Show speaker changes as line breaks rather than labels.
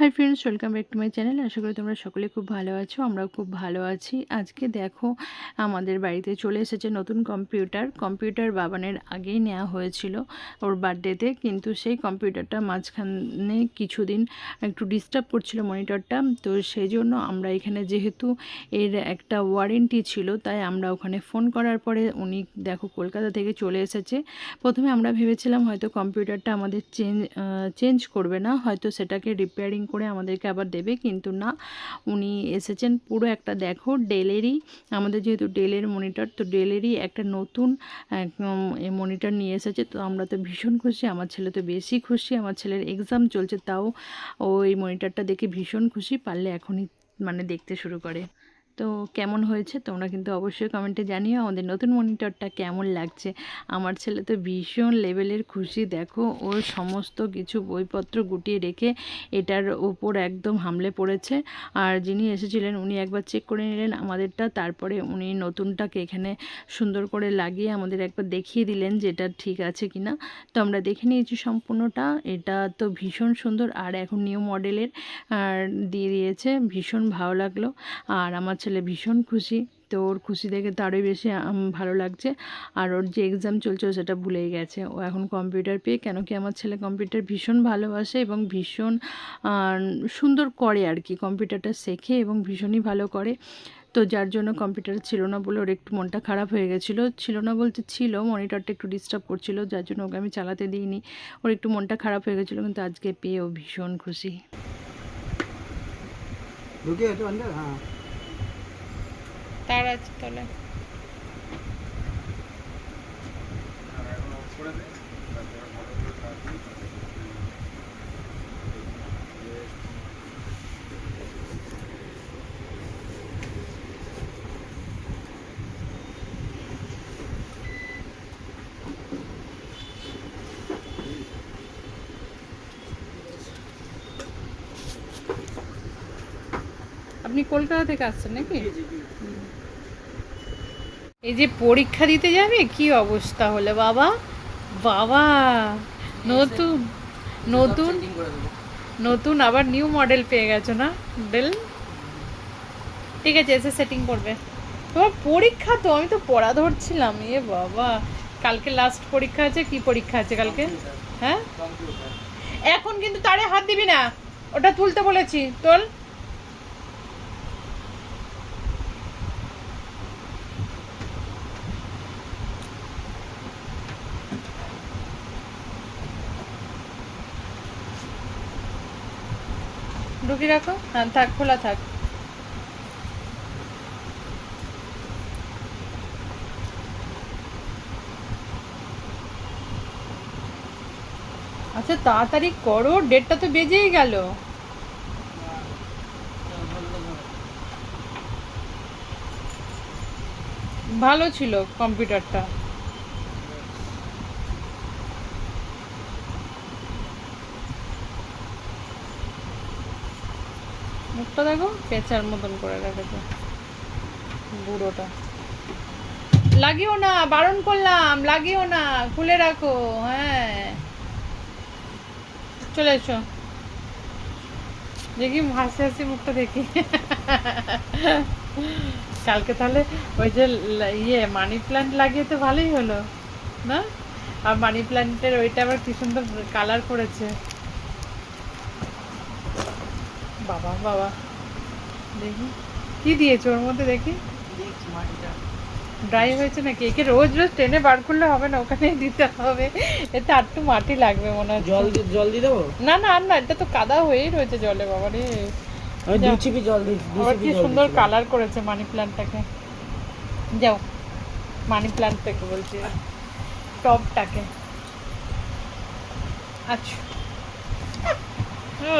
Hi friends welcome back to my channel আশা করি তোমরা সকলে খুব ভালো আছো, আমরাও খুব ভালো আছি। আজকে দেখো, আমাদের বাড়িতে চলে এসেছে নতুন কম্পিউটার কম্পিউটার বাবানের আগেই নেওয়া হয়েছিল ওর বার্থডেতে কিন্তু সেই কম্পিউটারটা মাঝখানে কিছুদিন একটু ডিস্টার্ব করছিল মনিটরটা তো সেই জন্য আমরা এখানে যেহেতু এর একটা ওয়ারেন্টি ছিল, তাই আমরা ওখানে ফোন করার পরে উনি দেখো কলকাতা থেকে চলে এসেছে। প্রথমে আমরা ভেবেছিলাম হয়তো কম্পিউটারটা আমাদের চেঞ্জ চেঞ্জ করবে না, হয়তো সেটাকে রিপেয়ারিং করে আমাদেরকে আবার দেবে, কিন্তু না, উনি এসেছেন পুরো একটা, দেখো, ডেলেরই, আমাদের যেহেতু ডেলের মনিটর, তো ডেলেরই একটা নতুন মনিটর নিয়ে এসেছে, তো আমরা তো ভীষণ খুশি, আমার ছেলে তো বেশি খুশি, আমার ছেলের এক্সাম চলছে, তাও ও এই মনিটরটা দেখে ভীষণ খুশি, পারলে এখনই মানে দেখতে শুরু করে। তো কেমন হয়েছে? তোমরা কিন্তু অবশ্যই কমেন্টে জানিও আমাদের নতুন মনিটরটা কেমন লাগছে? আমার ছেলে তো ভীষণ লেভেলের খুশি। দেখো ওর সমস্ত কিছু বইপত্র গুটিয়ে রেখে এটার ওপর একদম হামলে পড়েছে। আর যিনি এসেছিলেন, উনি একবার চেক করে নিলেন আমাদেরটা। তারপরে উনি নতুনটাকে এখানে সুন্দর করে লাগিয়ে আমাদের একবার দেখিয়ে দিলেন যে এটা ঠিক আছে কি না তো আমরা দেখে নিয়েছি সম্পূর্ণটা। এটা তো ভীষণ সুন্দর। আর এখন নিউ মডেলের আর দিয়ে দিয়েছে। ভীষণ ভালো লাগল। আর আমার ছেলে ভীষণ খুশি। তো ওর খুশি দেখে তো আরোই বেশি ভালো লাগছে। আর ওর যে এক্সাম চলছে সেটা ভুলেই গেছে। ও এখন কম্পিউটার পেয়ে, কেন কি আমার ছেলে কম্পিউটার ভীষণ ভালোবাসে এবং ভীষণ সুন্দর করে আর কি কম্পিউটারটা শেখে এবং ভীষণই ভালো করে। তো যার জন্য কম্পিউটার ছিল না বলে ওর একটু মনটা খারাপ হয়ে গেছিল। ছিল না বলতে ছিল মনিটরটা একটু ডিস্টার্ব করছিল, যার জন্য ওকে আমি চালাতে দিইনি। ওর একটু মনটা খারাপ হয়ে গেছিল, কিন্তু আজকে পেয়ে ও ভীষণ খুশি।
হ্যাঁ।
তার আছে তাহলে আপনি কলকাতা থেকে আসছেন নাকি? এই যে পরীক্ষা দিতে যাবে? কি অবস্থা হলে বাবা? বাবা, নতুন নতুন নতুন আবার নিউ মডেল পেয়ে গেছো না ডেল ঠিক আছে, এসে সেটিং করবে। তোমার পরীক্ষা তো, আমি তো পড়া ধরছিলাম, এ বাবা। কালকে লাস্ট পরীক্ষা আছে, কি পরীক্ষা আছে কালকে? হ্যাঁ? এখন কিন্তু তারে হাত দিবি না, ওটা তুলতে বলেছি, তোল। ঢুকি রাখো? হ্যাঁ থাক, খোলা থাক। আচ্ছা তাড়াতাড়ি করো, ডেটটা তো বেজেই গেল। ভালো ছিল কম্পিউটারটা। মুখটা দেখো, পেঁচার মতন করে রেখেছে। বুড়োটা। লাগিও না, বারণ করলাম, লাগিও না, খুলে রাখো হ্যাঁ। চলে এসো। দেখি হাসি হাসি মুখটা দেখি। কালকে তাহলে ওই যে ইয়ে মানি প্ল্যান্ট লাগিয়ে তো ভালোই হলো, না? আর মানি প্ল্যান্টের ওইটা আবার কি সুন্দর কালার করেছে। বাবা বাবা। দেখি। কি দিয়েছ ওর মধ্যে দেখি? ড্রাই হয়েছে নাকি? একে রোজ রোজ ট্রেনে বার করলে হবে না ওখানে দিতে হবে। এতে আর একটু মাটি লাগবে মনে হয়
জল জল দিয়ে দেবো?
না না আর না এটা তো কাদা হয়েই রয়েছে জলে বাবা রে।
আমি দু চিপি জল দিই
কি সুন্দর কালার করেছে মানি প্ল্যান্টটাকে যাও মানি প্ল্যান্টটাকে বলছি। টপটাকে আচ্ছা। ও